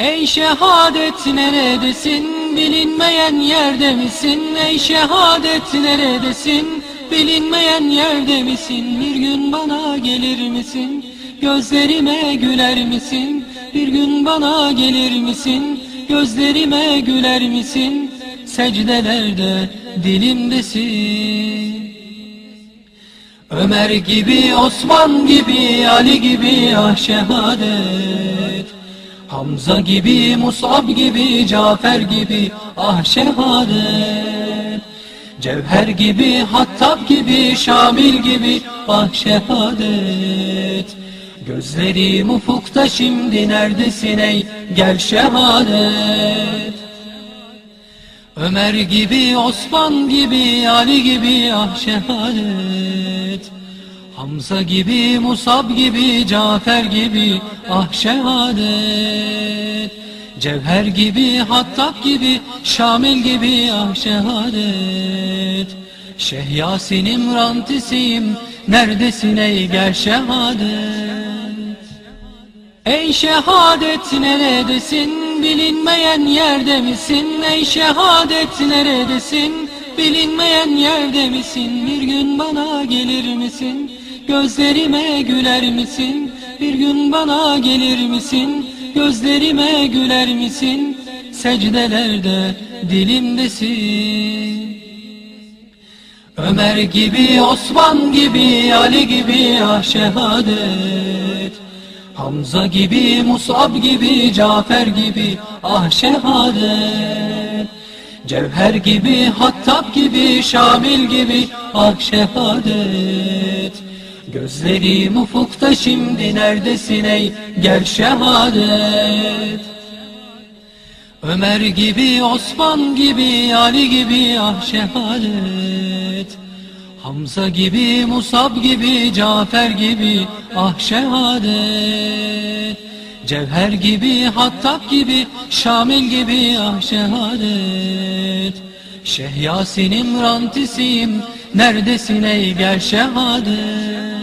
Ey şehadet neredesin? Bilinmeyen yerde misin? Ey şehadet neredesin? Bilinmeyen yerde misin? Bir gün bana gelir misin? Gözlerime güler misin? Bir gün bana gelir misin? Gözlerime güler misin? Secdelerde dilimdesin. Ömer gibi, Osman gibi, Ali gibi ah şehadet Hamza gibi, Musab gibi, Cafer gibi ah şehadet. Cevher gibi, Hattab gibi, Şamil gibi ah şehadet. Gözlerim ufukta şimdi neredesin ey? Gel şehadet. Ömer gibi, Osman gibi, Ali gibi ah şehadet Hamza gibi, Musab gibi, Cafer gibi ah şehadet. Cevher gibi, Hattab gibi, Şamil gibi ah şehadet. Şeyh Yasin İmrantisiyim, neredesin ey gel şehadet? Ey şehadet neredesin? Bilinmeyen yerde misin? Ey şehadet neredesin? Bilinmeyen yerde misin? Bir gün bana gelir misin gözlerime güler misin? Bir gün bana gelir misin? Gözlerime güler misin? Secdelerde dilimdesin. Ömer gibi, Osman gibi, Ali gibi ah şehadet Hamza gibi, Musab gibi, Cafer gibi ah şehadet Cevher gibi, Hattab gibi, Şamil gibi ah şehadet Gözlerim ufukta şimdi neredesin ey? Gel şehadet. Ömer gibi, Osman gibi, Ali gibi ah şehadet. Hamza gibi, Musab gibi, Cafer gibi ah şehadet. Cevher gibi, Hattab gibi, Şamil gibi ah şehadet. Şeyh Yasin İmrantisiyim, neredesin ey? Gel şehadet